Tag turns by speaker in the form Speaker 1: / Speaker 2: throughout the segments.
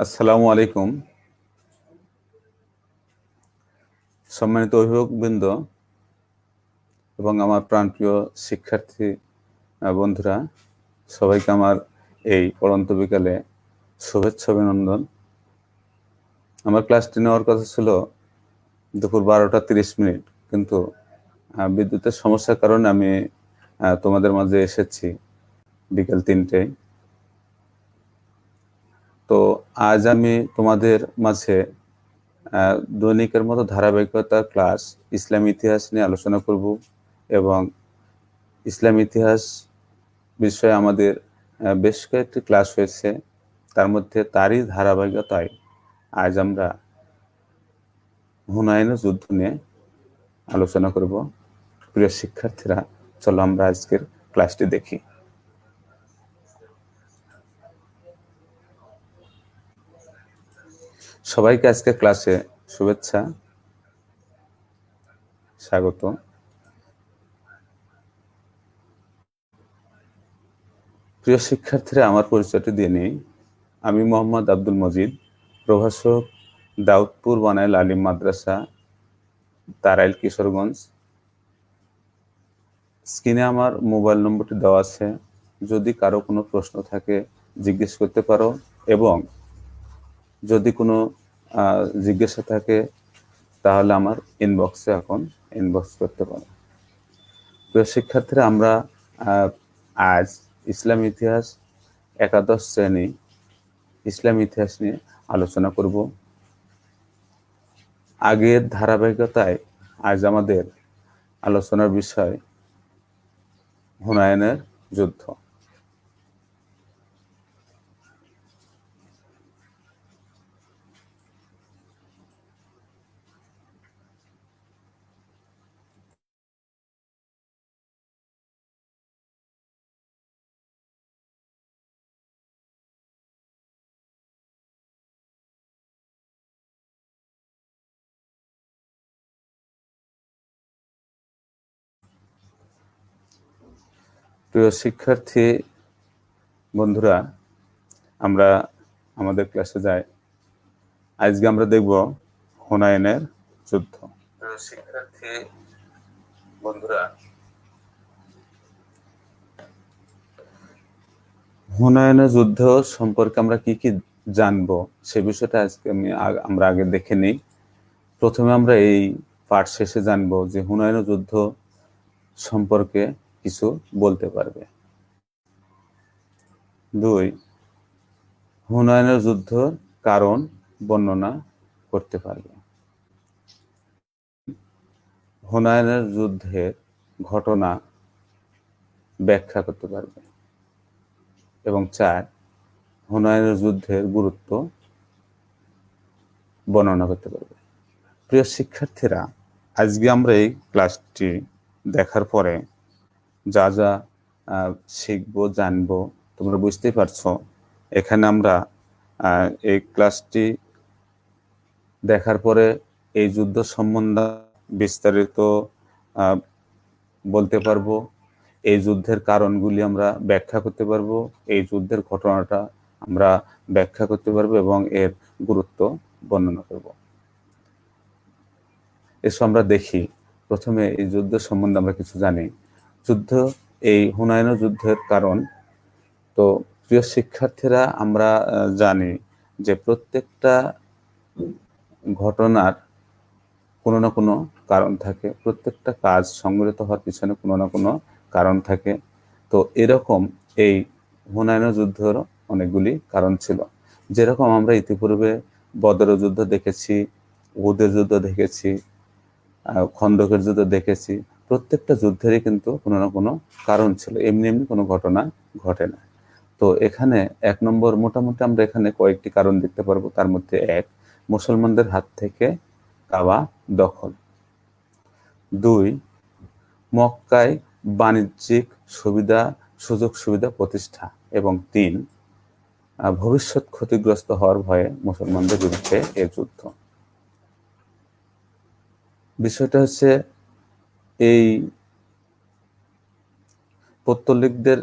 Speaker 1: আসসালামু আলাইকুম। সম্মানিত অভিভাবকবৃন্দ এবং আমার প্রাণপ্রিয় শিক্ষার্থী বন্ধুরা, সবাইকে আমার এই পড়ন্ত বিকালে শুভেচ্ছা অভিনন্দন। আমার ক্লাসটি নেওয়ার কথা ছিল দুপুর বারোটা তিরিশ মিনিট, কিন্তু বিদ্যুতের সমস্যার কারণে আমি তোমাদের মাঝে এসেছি বিকেল তিনটেয়। আজ আমি তোমাদের মাঝে দৈনিকের মতো ধারাবাহিকতার ক্লাস ইসলাম ইতিহাস নিয়ে আলোচনা করব এবং ইসলাম ইতিহাস বিষয়ে আমাদের বেশ কয়েকটি ক্লাস হয়েছে। তার মধ্যে তারই ধারাবাহিকতায় আজ আমরা হুনায়নের যুদ্ধ নিয়ে আলোচনা করব। প্রিয় শিক্ষার্থীরা, চলো আমরা আজকের ক্লাসটি দেখি। সবাইকে আজকে ক্লাসে শুভেচ্ছা, স্বাগত। প্রিয় শিক্ষার্থীরা, আমার পরিচয়টি দিয়ে নেই। আমি মোহাম্মদ আব্দুল মজিদ, প্রভাষক দাউদপুর বানাইল আলিম মাদ্রাসা, তারাইল কিশোরগঞ্জ। স্ক্রিনে আমার মোবাইল নম্বরটি দেওয়া আছে। যদি কারও কোনো প্রশ্ন থাকে, জিজ্ঞেস করতে পারো এবং যদি কোনো জিজ্ঞাসা থাকে, তাহলে আমার ইনবক্সে এখন ইনবক্স করতে পারো। প্রিয় শিক্ষার্থীরা, আমরা আজ ইসলাম ইতিহাস একাদশ শ্রেণি ইসলাম ইতিহাস নিয়ে আলোচনা করব। আগের ধারাবাহিকতায় আজ আমাদের আলোচনার বিষয় হুনায়নের যুদ্ধ। প্রিয় শিক্ষার্থী বন্ধুরা, আমরা আমাদের ক্লাসে যাই। আজকে আমরা দেখব হুনায়নের যুদ্ধ। প্রিয় শিক্ষার্থী বন্ধুরা, হুনায়নের যুদ্ধ সম্পর্কে আমরা কি কি জানব সে বিষয়টা আজকে আমি আমরা আগে দেখে নিই। প্রথমে আমরা এই পাঠ শেষে জানব যে হুনায়নের যুদ্ধ সম্পর্কে কিছু বলতে পারবে। দুই, হুনায়নের যুদ্ধর কারণ বর্ণনা করতে পারবে। হুনায়নের যুদ্ধের ঘটনা ব্যাখ্যা করতে পারবে। এবং চার, হুনায়নের যুদ্ধের গুরুত্ব বর্ণনা করতে পারবে। প্রিয় শিক্ষার্থীরা, আজকে আমরা এই ক্লাসটি দেখার পরে যা যা শিখব, জানব, তোমরা বুঝতেই পারছ। এখানে আমরা এই ক্লাসটি দেখার পরে এই যুদ্ধ সম্বন্ধে বিস্তারিত বলতে পারব। এই যুদ্ধের কারণগুলি আমরা ব্যাখ্যা করতে পারব। এই যুদ্ধের ঘটনাটা আমরা ব্যাখ্যা করতে পারব এবং এর গুরুত্ব বর্ণনা করব। এসব আমরা দেখি। প্রথমে এই যুদ্ধ সম্বন্ধে আমরা কিছু জানি। যুদ্ধ, এই হুনায়ন যুদ্ধের কারণ। তো প্রিয় শিক্ষার্থীরা, আমরা জানি যে প্রত্যেকটা ঘটনার কোনো না কোনো কারণ থাকে। প্রত্যেকটা কাজ সংগঠিত হওয়ার পিছনে কোনো না কোনো কারণ থাকে। তো এরকম এই হুনায়ন যুদ্ধের অনেকগুলি কারণ ছিল। যেরকম আমরা ইতিপূর্বে বদর যুদ্ধ দেখেছি, উহুদের যুদ্ধ দেখেছি খন্দকের যুদ্ধ দেখেছি। প্রত্যেকটা যুদ্ধেরই কিন্তু কোনো না কোনো কারণ ছিল। এমনি এমনি কোনো ঘটনা ঘটে না। তো এখানে এক নম্বর, মোটামুটি আমরা এখানে কয়েকটি কারণ দেখতে পারব। তার মধ্যে এক, মুসলমানদের হাত থেকে কাবা দখল। দুই, মক্কায় বাণিজ্যিক সুবিধা, সুযোগ সুবিধা প্রতিষ্ঠা। এবং তিন ভবিষ্যৎ ক্ষতিগ্রস্ত হওয়ার ভয়ে মুসলমানদের বিরুদ্ধে এ যুদ্ধ। বিষয়টা হচ্ছে এই পৌত্তলিকদের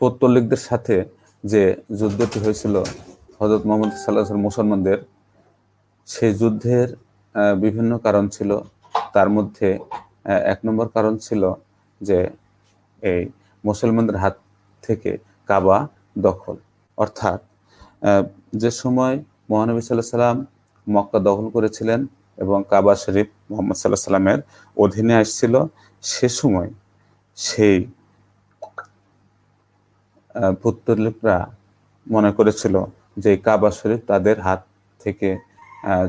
Speaker 1: পৌত্তলিকদের সাথে যে যুদ্ধটি হয়েছিল হজরত মোহাম্মদ সাল্লাহ মুসলমানদের, সেই যুদ্ধের বিভিন্ন কারণ ছিল। তার মধ্যে এক নম্বর কারণ ছিল যে এই মুসলমানদের হাত থেকে কাবা দখল। অর্থাৎ যে সময় মহানবী সাল্লাহ সাল্লাম মক্কা দখল করেছিলেন এবং কাবা শরীফ মোহাম্মদ সাল্লাহ সাল্লামের অধীনে আসছিল, সে সময় সেই পুত্তলিকরা মনে করেছিল যে কাবা শরীফ তাদের হাত থেকে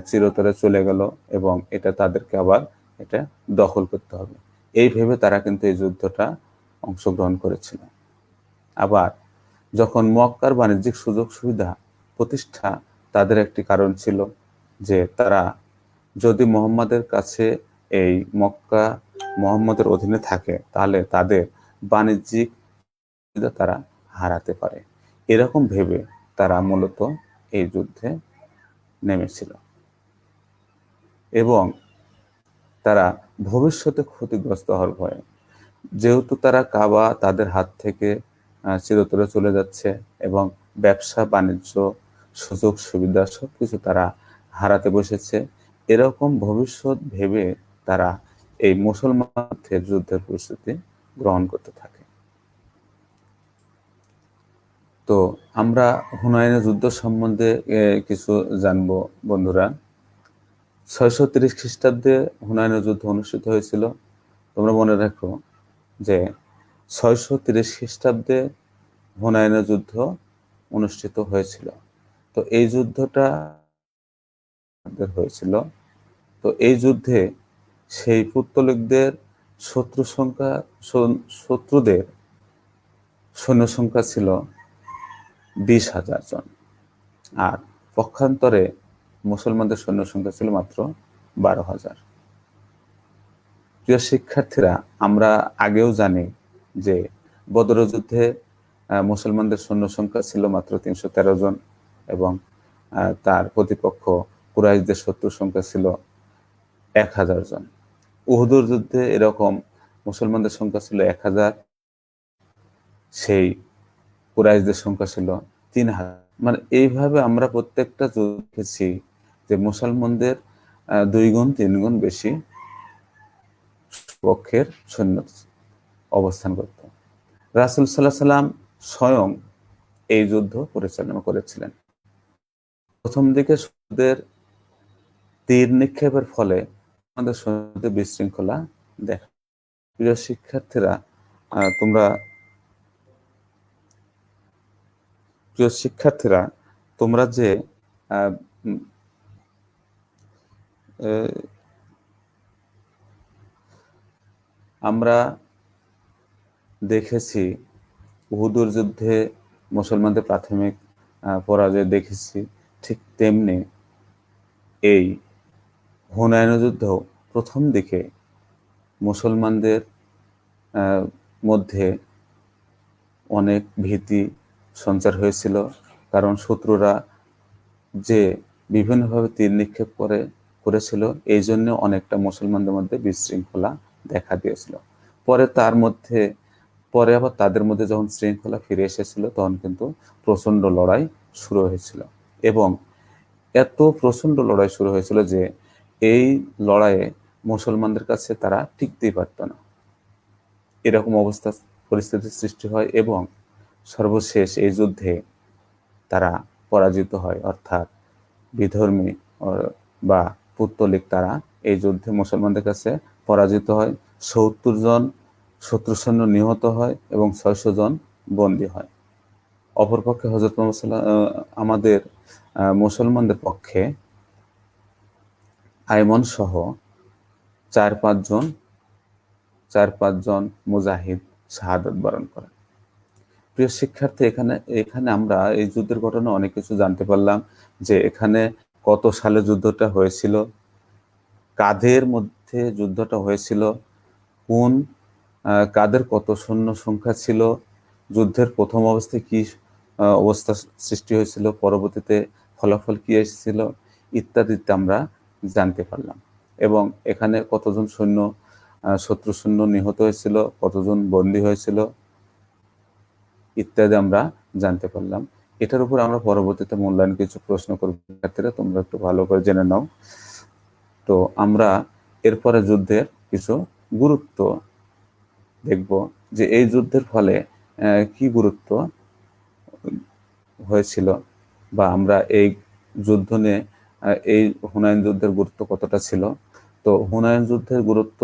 Speaker 1: চিরতরে চলে গেল এবং এটা তাদেরকে আবার এটা দখল করতে হবে। এই ভেবে তারা কিন্তু এই যুদ্ধটা অংশগ্রহণ করেছিল। আবার যখন মক্কার বাণিজ্যিক সুযোগ সুবিধা প্রতিষ্ঠা তাদের একটি কারণ ছিল যে তারা যদি মোহাম্মদের কাছে এই মক্কা মোহাম্মদের অধীনে থাকে, তাহলে তাদের বাণিজ্যিক তারা হারাতে পারে। এরকম ভেবে তারা মূলত এই যুদ্ধে নেমেছিল। এবং তারা ভবিষ্যতে ক্ষতিগ্রস্ত হওয়ার ভয়ে, যেহেতু তারা কাবা তাদের হাত থেকে চিরতরে চলে যাচ্ছে এবং ব্যবসা, বাণিজ্য সুযোগ সুবিধা সবকিছু তারা হারাতে বসেছে। এরকম ভবিষ্যৎ ভেবে তারা এই মুসলমানদের যুদ্ধের পরিস্থিতি গ্রহণ করতে থাকে। তো আমরা হুনায়নের যুদ্ধ সম্বন্ধে কিছু জানব বন্ধুরা। ছয়শো তিরিশ খ্রিস্টাব্দে হুনায়নের যুদ্ধ অনুষ্ঠিত হয়েছিল। তোমরা মনে রাখো যে ছয়শো তিরিশ খ্রিস্টাব্দে হুনায়নের যুদ্ধ অনুষ্ঠিত হয়েছিল। তো এই যুদ্ধটা আমাদের হয়েছিল। তো এই যুদ্ধে সেই পুত্তলিকদের শত্রু সংখ্যা শত্রুদের সৈন্য সংখ্যা ছিল বিশ হাজার জন। আর পক্ষান্তরে মুসলমানদের সৈন্য সংখ্যা ছিল মাত্র বারো হাজার। প্রিয় শিক্ষার্থীরা, আমরা আগেও জানি যে বদর যুদ্ধে মুসলমানদের সৈন্য সংখ্যা ছিল মাত্র তিনশো তেরো জন এবং তার প্রতিপক্ষ কুরাইশদের শত্রু সংখ্যা ছিল এক হাজার জন। উহুদুর যুদ্ধে এরকম মুসলমানদের সংখ্যা ছিল এক হাজার, সেই কুরাইশদের সংখ্যা ছিল তিন হাজার। মানে এইভাবে আমরা প্রত্যেকটা দেখেছি যে মুসলমানদের দুই গুণ তিন গুণ বেশি পক্ষের সৈন্য অবস্থান করত। রাসুল সাল্লাহ সাল্লাম স্বয়ং এই যুদ্ধ পরিচালনা করেছিলেন। প্রথম দিকে তীর নিক্ষেপের ফলে আমাদের সৈন্যদের বিশৃঙ্খলা দেখা প্রিয় শিক্ষার্থীরা তোমরা প্রিয় শিক্ষার্থীরা, তোমরা যে আমরা দেখেছি উহুদুর যুদ্ধে মুসলমানদের প্রাথমিক পরাজয় দেখেছি, ঠিক তেমনি এই হুনায়ন যুদ্ধ প্রথম দিকে মুসলমানদের মধ্যে অনেক ভীতি সঞ্চার হয়েছিল। কারণ শত্রুরা যে বিভিন্নভাবে তীর নিক্ষেপ করে, করেছিল, এই জন্য অনেকটা মুসলমানদের মধ্যে বিশৃঙ্খলা দেখা দিয়েছিল। পরে তার মধ্যে, পরে আবার তাদের মধ্যে যখন শৃঙ্খলা ফিরে এসেছিল, তখন কিন্তু প্রচণ্ড লড়াই শুরু হয়েছিল। এবং এত প্রচণ্ড লড়াই শুরু হয়েছিল যে এই লড়াইয়ে মুসলমানদের কাছে তারা টিকতেই পারত না। এরকম অবস্থা পরিস্থিতির সৃষ্টি হয় এবং সর্বশেষ এই যুদ্ধে তারা পরাজিত হয়। অর্থাৎ বিধর্মী বা পুত্তলিক তারা এই যুদ্ধে মুসলমানদের কাছে পরাজিত হয়। সত্তর জন শত্রু সৈন্য নিহত হয় এবং ছয়শো জন বন্দী হয়। অপরপক্ষে হজরত আমাদের মুসলমানদের পক্ষে আইমন সহ চার পাঁচজন চার পাঁচজন মুজাহিদ শাহাদত বরণ করেন। প্রিয় শিক্ষার্থী, এখানে এখানে আমরা এই যুদ্ধের ঘটনা অনেক কিছু জানতে পারলাম যে এখানে কত সালে যুদ্ধটা হয়েছিল, কাদের মধ্যে যুদ্ধটা হয়েছিল, কোন কাদের কত সৈন্য সংখ্যা ছিল, যুদ্ধের প্রথম অবস্থায় কি অবস্থা সৃষ্টি হয়েছিল, পরবর্তীতে ফলাফল কি এসেছিল, ইত্যাদিতে আমরা জানতে পারলাম। এবং এখানে কতজন সৈন্য শত্রু সৈন্য নিহত হয়েছিল, কতজন বন্দী হয়েছিল ইত্যাদি আমরা জানতে পারলাম। এটার উপর আমরা পরবর্তীতে মূল্যায়ন কিছু প্রশ্ন করব। শিক্ষার্থীরা তোমরা একটু ভালো করে জেনে নাও। তো আমরা এরপরে যুদ্ধের কিছু গুরুত্ব দেখব যে এই যুদ্ধের ফলে কি গুরুত্ব হয়েছিল বা আমরা এই যুদ্ধ নিয়ে এই হুনায়ন যুদ্ধের গুরুত্ব কতটা ছিল? তো হুনায়ন যুদ্ধের গুরুত্ব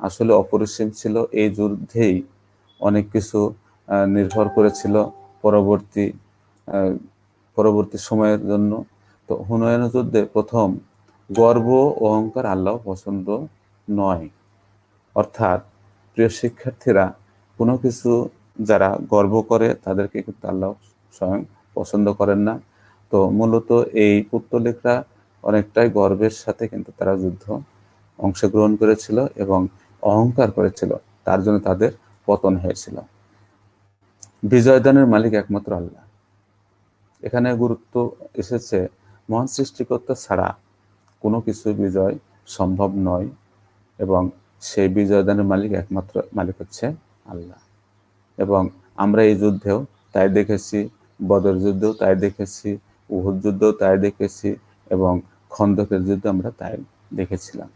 Speaker 1: আসলে অপরিসীম ছিল। এই যুদ্ধেই অনেক কিছু নির্ভর করেছিল পরবর্তী পরবর্তী সময়ের জন্য। তো হুনায়ন যুদ্ধে প্রথম গর্ব অহংকার আল্লাহ পছন্দ নয়। অর্থাৎ প্রিয় শিক্ষার্থীরা, কোনো কিছু যারা গর্ব করে তাদেরকে কিন্তু আল্লাহ স্বয়ং পছন্দ করেন না। তো মূলত এই পুত্তলিকরা অনেকটাই গর্বের সাথে কিন্তু তারা যুদ্ধ অংশগ্রহণ করেছিল এবং অহংকার করেছিল। তার জন্য তাদের পতন হয়েছিল। বিজয়দানের মালিক একমাত্র আল্লাহ। এখানে গুরুত্ব এসেছে, মহান সৃষ্টিকর্তা ছাড়া কোনো কিছু বিজয় সম্ভব নয় এবং সেই বিজয়দানের মালিক একমাত্র মালিক হচ্ছে আল্লাহ। এবং আমরা এই যুদ্ধেও তাই দেখেছি, বদর যুদ্ধেও তাই দেখেছি, উহুদ যুদ্ধেও তাই দেখেছি এবং খন্দকের যুদ্ধে আমরা তাই দেখেছিলাম।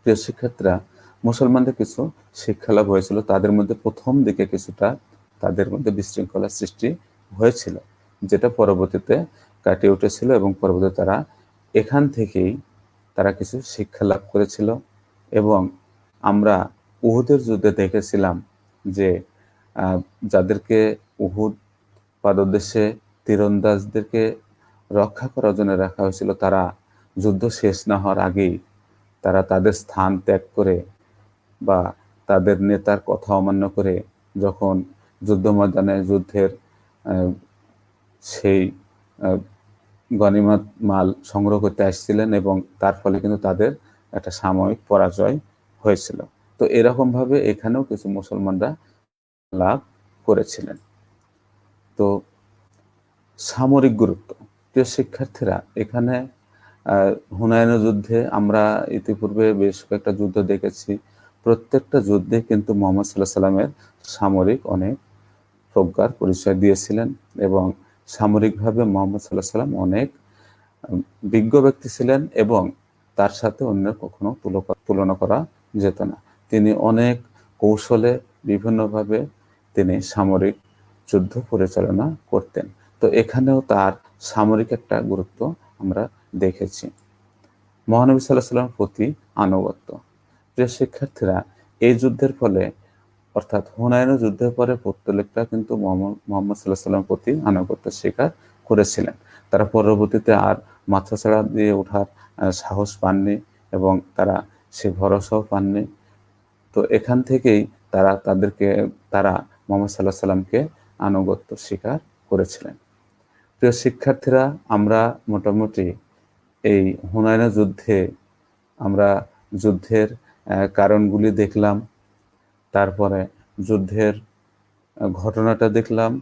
Speaker 1: প্রিয় শিক্ষার্থীরা, মুসলমানদের কিছু শিক্ষালাভ হয়েছিল। তাদের মধ্যে প্রথম দিকে কিছুটা তাদের মধ্যে বিশৃঙ্খলার সৃষ্টি হয়েছিল, যেটা পরবর্তীতে কাটিয়ে উঠেছিল এবং পরবর্তীতে তারা এখান থেকেই তারা কিছু শিক্ষা লাভ করেছিল এবং আমরা উহুদের যুদ্ধে দেখেছিলাম যে যাদেরকে উহুদ পাদদেশে তীরন্দাজদেরকে রক্ষা করার জন্য রাখা হয়েছিল। তারা যুদ্ধ শেষ না হওয়ার আগেই তারা তাদের স্থান ত্যাগ করে বা তাদের নেতার কথা অমান্য করে যখন যুদ্ধ ময়দানে যুদ্ধের সেই আহ, গনিমত মাল সংগ্রহ করতে আসছিলেন এবং তার ফলে কিন্তু তাদের একটা সাময়িক পরাজয় হয়েছিল। তো এরকমভাবে এখানেও কিছু মুসলমানরা লাভ করেছিলেন। তো সামরিক গুরুত্ব। প্রিয় শিক্ষার্থীরা, এখানে হুনায়নের যুদ্ধে আমরা ইতিপূর্বে বেশ কয়েকটা যুদ্ধ দেখেছি। প্রত্যেকটা যুদ্ধে কিন্তু মোহাম্মদ সাল্লাহ সাল্লামের সামরিক অনেক প্রজ্ঞার পরিচয় দিয়েছিলেন এবং সামরিকভাবে মোহাম্মদ সাল্লাহ সাল্লাম অনেক বিজ্ঞ ব্যক্তি ছিলেন এবং তার সাথে অন্য কখনো তুলো- তুলনা করা যেত না। তিনি অনেক কৌশলে বিভিন্নভাবে তিনি সামরিক যুদ্ধ পরিচালনা করতেন। তো এখানেও তার সামরিক একটা গুরুত্ব আমরা দেখেছি। মহানবী সাল্লাহ সাল্লামের প্রতি আনুগত্য। প্রিয় শিক্ষার্থীরা, এই যুদ্ধের ফলে, অর্থাৎ হুনায়নের যুদ্ধের পরে পত্তলিকরা কিন্তু মোহাম্মদ সাল্লাহ সাল্লামের প্রতি আনুগত্য স্বীকার করেছিলেন। তারা পরবর্তীতে আর মাথা ছাড়া দিয়ে ওঠার সাহস পাননি এবং তারা সে ভরসাও পাননি। তো এখান থেকেই তারা তাদেরকে, তারা মোহাম্মদ সাল্লাহ সাল্লামকে আনুগত্য স্বীকার করেছিলেন। প্রিয় শিক্ষার্থীরা, আমরা মোটামুটি এই হুনায়না যুদ্ধে, আমরা যুদ্ধের কারণগুলি দেখলাম, তারপরে যুদ্ধের ঘটনাটা দেখলাম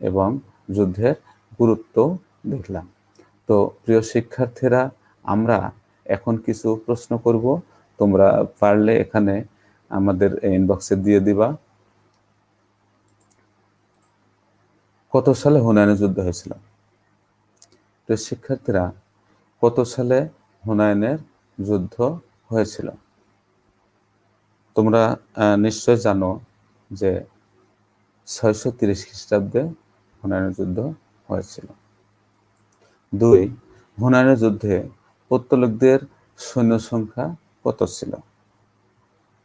Speaker 1: এবং যুদ্ধের গুরুত্ব দেখলাম। তো প্রিয় শিক্ষার্থীরা, আমরা এখন কিছু প্রশ্ন করব। তোমরা পারলে এখানে আমাদের ইনবক্সে দিয়ে দিবা। কত সালে হুনায়নের যুদ্ধ হয়েছিল? প্রিয় শিক্ষার্থীরা কত সালে হুনায়নের যুদ্ধ হয়েছিল? তোমরা নিশ্চয় জানো যে ছয়শো তিরিশ খ্রিস্টাব্দে হুনায়নের যুদ্ধ হয়েছিল। দুই, হুনায়নের যুদ্ধে পত্তলিকদের সৈন্য সংখ্যা কত ছিল?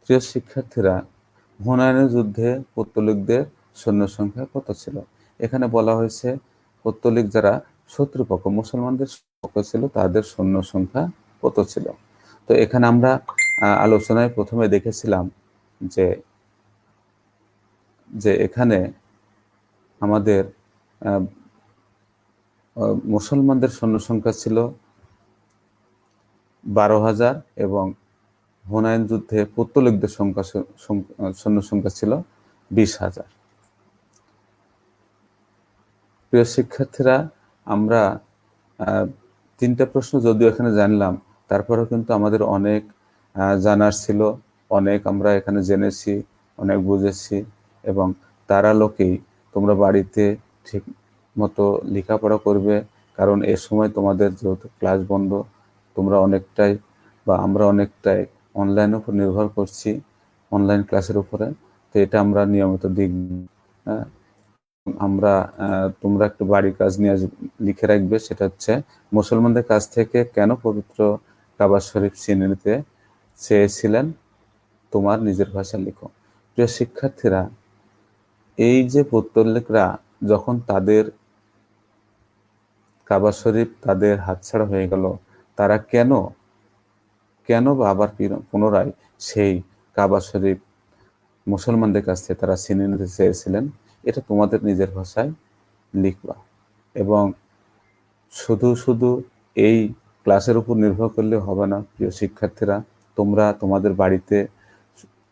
Speaker 1: প্রিয় শিক্ষার্থীরা, হুনায়নের যুদ্ধে পত্তলিকদের সৈন্য সংখ্যা কত ছিল? এখানে বলা হয়েছে পত্তলিক যারা শত্রুপক্ষ, মুসলমানদের পক্ষ ছিল, তাদের সৈন্য সংখ্যা কত ছিল? তো এখানে আমরা আলোচনায় প্রথমে দেখেছিলাম যে যে এখানে আমাদের মুসলমানদের সৈন্য সংখ্যা ছিল বারো হাজার এবং হুনায়ন যুদ্ধে পত্তলিকদের সংখ্যা সৈন্য সংখ্যা ছিল বিশ হাজার। প্রিয় শিক্ষার্থীরা আমরা তিনটা প্রশ্ন যদিও এখানে জানলাম, তারপরেও কিন্তু আমাদের অনেক জানার ছিল, অনেক আমরা এখানে জেনেছি, অনেক বুঝেছি, এবং তার আলোকেই তোমরা বাড়িতে ঠিক মতো লেখাপড়া করবে, কারণ এ সময় তোমাদের যেহেতু ক্লাস বন্ধ, তোমরা অনেকটাই বা আমরা অনেকটাই অনলাইনের উপর নির্ভর করছি, অনলাইন ক্লাসের উপরে, তো এটা আমরা নিয়মিত দিক আমরা তোমরা একটু বাড়ির কাজ নিয়ে লিখে রাখবে, সেটা হচ্ছে মুসলমানদের কাছ থেকে কেন পবিত্র কাবা শরীফ চিনে নিতে চেয়েছিলেন? তোমার নিজের ভাষা লিখো। প্রিয় শিক্ষার্থীরা, এই যে পৌত্তলিকরা যখন তাদের কাবা শরীফ তাদের হাতছাড়া হয়ে গেল, তারা কেন কেন বা আবার পুনরায় সেই কাবা শরীফ মুসলমানদের কাছ থেকে তারা ছিনিয়ে নিতে চেয়েছিলেন? এটা তোমাদের নিজের ভাষায় লিখবা। এবং শুধু শুধু এই ক্লাসের উপর নির্ভর করলে হবে না, প্রিয় শিক্ষার্থীরা। তোমরা তোমাদের বাড়িতে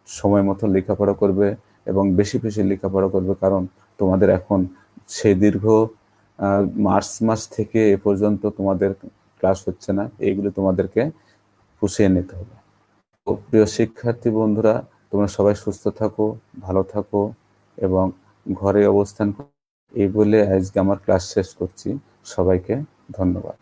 Speaker 1: সময় মতো লেখাপড়া করবে এবং বেশি বেশি লেখাপড়া করবে, কারণ তোমাদের এখন সেই দীর্ঘ মার্চ মাস থেকে এ পর্যন্ত তোমাদের ক্লাস হচ্ছে না। এইগুলো তোমাদেরকে পুষিয়ে নিতে হবে। প্রিয় শিক্ষার্থী বন্ধুরা, তোমরা সবাই সুস্থ থাকো, ভালো থাকো এবং ঘরে অবস্থান এই বলে আজকে আমার ক্লাস শেষ করছি। সবাইকে ধন্যবাদ।